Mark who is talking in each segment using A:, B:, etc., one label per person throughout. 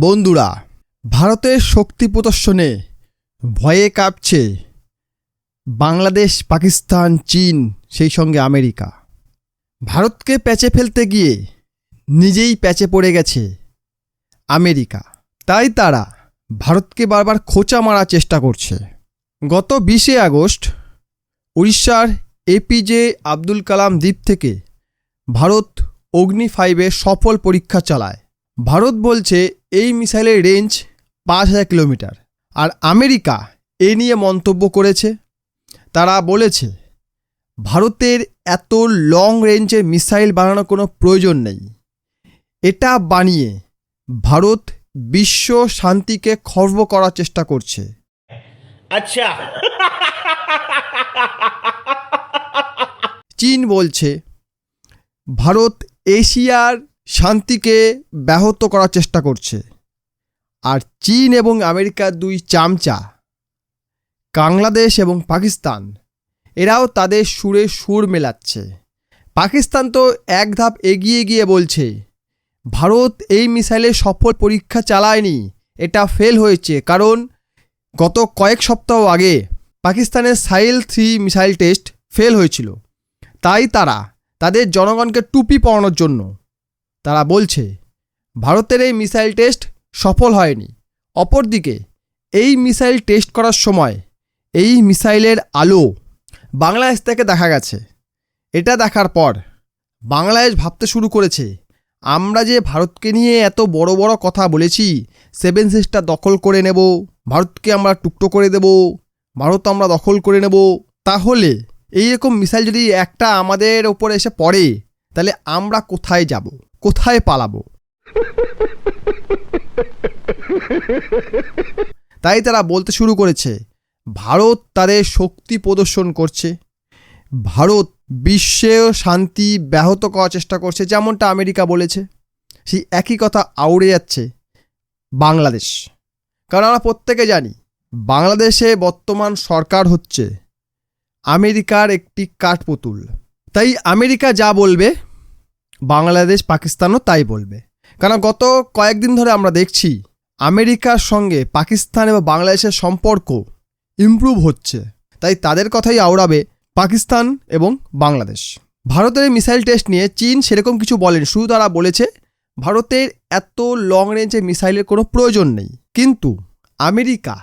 A: বন্ধুরা ভারতের শক্তি প্রদর্শনে ভয়ে কাঁপছে বাংলাদেশ, পাকিস্তান, চীন, সেই সঙ্গে আমেরিকা। ভারতকে প্যাচে ফেলতে গিয়ে নিজেই প্যাচে পড়ে গেছে আমেরিকা। তাই তারা ভারতকে বারবার খোঁচা মারার চেষ্টা করছে। গত বিশে আগস্ট উড়িষ্যার এপিজে আব্দুল কালাম দ্বীপ থেকে ভারত অগ্নি ফাইভের সফল পরীক্ষা চালায়। ভারত বলছে এই মিসাইলের রেঞ্জ পাঁচ হাজার কিলোমিটার। আর আমেরিকা এ নিয়ে মন্তব্য করেছে। তারা বলেছে ভারতের এত লং রেঞ্জের মিসাইল বানানোর কোনো প্রয়োজন নেই। এটা বানিয়ে ভারত বিশ্ব শান্তিকে খর্ব করার চেষ্টা করছে।
B: আচ্ছা।
A: চীন বলছে ভারত এশিয়ার শান্তিকে ব্যাহত করার চেষ্টা করছে। আর চীন এবং আমেরিকার দুই চামচা, বাংলাদেশ এবং পাকিস্তান, এরাও তাদের সুরে সুর মেলাচ্ছে। পাকিস্তান তো এক ধাপ এগিয়ে গিয়ে বলছে, ভারত এই মিসাইলের সফল পরীক্ষা চালায়নি, এটা ফেল হয়েছে। কারণ গত কয়েক সপ্তাহ আগে পাকিস্তানের সাইল থ্রি মিসাইল টেস্ট ফেল হয়েছিল। তাই তারা তাদের জনগণকে টুপি পরানোর জন্য তারা বলছে, ভারতের এই মিসাইল টেস্ট সফল হয়নি। অপরদিকে, এই মিসাইল টেস্ট করার সময় এই মিসাইলের আলো বাংলাদেশ থেকে দেখা গেছে। এটা দেখার পর বাংলাদেশ ভাবতে শুরু করেছে, আমরা যে ভারতকে নিয়ে এত বড় বড় কথা বলেছি, সেভেন সিস্টার দখল করে নেব, ভারতকে আমরা টুকটো করে দেব, ভারত আমরা দখল করে নেব, তাহলে এইরকম মিসাইল যদি একটা আমাদের ওপরে এসে পড়ে, তাহলে আমরা কোথায় যাব? কোথায় পালাবো? তাই তারা বলতে শুরু করেছে, ভারত তাদের শক্তি প্রদর্শন করছে। ভারত বিশ্বে শান্তি ব্যাহত করার চেষ্টা করছে, যেমনটা আমেরিকা বলেছে। সেই একই কথা আউড়ে যাচ্ছে বাংলাদেশ। কারণ আমরা প্রত্যেকে জানি, বাংলাদেশে বর্তমান সরকার হচ্ছে আমেরিকার একটি কাঠপুতুল। তাই আমেরিকা যা বলবে বাংলাদেশ পাকিস্তানও তাই বলবে। কারণ গত কয়েকদিন ধরে আমরা দেখছি আমেরিকার সঙ্গে পাকিস্তান এবং বাংলাদেশের সম্পর্ক ইমপ্রুভ হচ্ছে। তাই তাদের কথাই আওড়াবে পাকিস্তান এবং বাংলাদেশ। ভারতের মিসাইল টেস্ট নিয়ে চীন সেরকম কিছু বলেন। শুধু তারা বলেছে ভারতের এত লং রেঞ্জে মিসাইলের কোনো প্রয়োজন নেই। কিন্তু আমেরিকা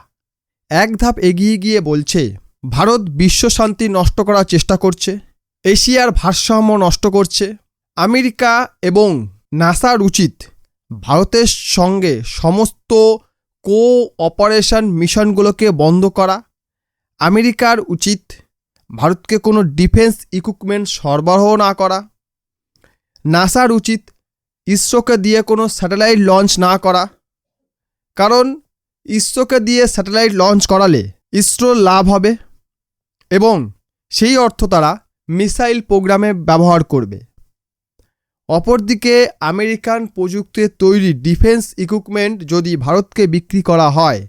A: এক ধাপ এগিয়ে গিয়ে বলছে, ভারত বিশ্ব শান্তি নষ্ট করার চেষ্টা করছে, এশিয়ার ভারসাম্য নষ্ট করছে আমেরিকা এবং নাসার উচিত ভারতের সঙ্গে সমস্ত কো অপারেশন মিশনগুলোকে বন্ধ করা। আমেরিকার উচিত ভারতকে কোনো ডিফেন্স ইকুইপমেন্ট সরবরাহ না করা। নাসার উচিত ইসরোকে দিয়ে কোনো স্যাটেলাইট লঞ্চ না করা। কারণ ইসরোকে দিয়ে স্যাটেলাইট লঞ্চ করালে ইসরোর লাভ হবে এবং সেই অর্থ তারা মিসাইল প্রোগ্রামে ব্যবহার করবে। অপরদিকে আমেরিকান প্রযুক্তির তৈরি ডিফেন্স ইকুইপমেন্ট যদি ভারতকে বিক্রি করা হয়,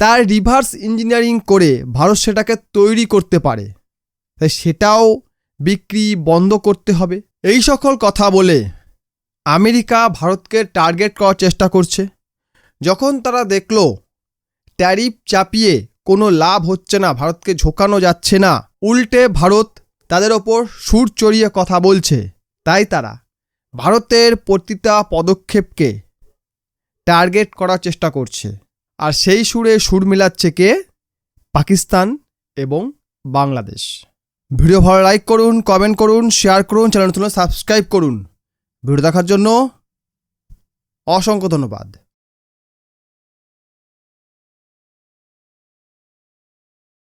A: তার রিভার্স ইঞ্জিনিয়ারিং করে ভারত সেটাকে তৈরি করতে পারে। তাই সেটাও বিক্রি বন্ধ করতে হবে। এই সকল কথা বলে আমেরিকা ভারতকে টার্গেট করার চেষ্টা করছে। যখন তারা দেখল ট্যারিফ চাপিয়ে কোনো লাভ হচ্ছে না, ভারতকে ঝোকানো যাচ্ছে না, উল্টে ভারত তাদের ওপর সুর চড়িয়ে কথা বলছে। তাই তারা ভারতের প্রতিটা পদক্ষেপকে টার্গেট করার চেষ্টা করছে। আর সেই সুরে সুর মিলাচ্ছে কে? পাকিস্তান এবং বাংলাদেশ। ভিডিও ভালো লাইক করুন কমেন্ট করুন শেয়ার করুন চ্যানেল সাবস্ক্রাইব করুন। ভিডিও দেখার জন্য অসংখ্য ধন্যবাদ।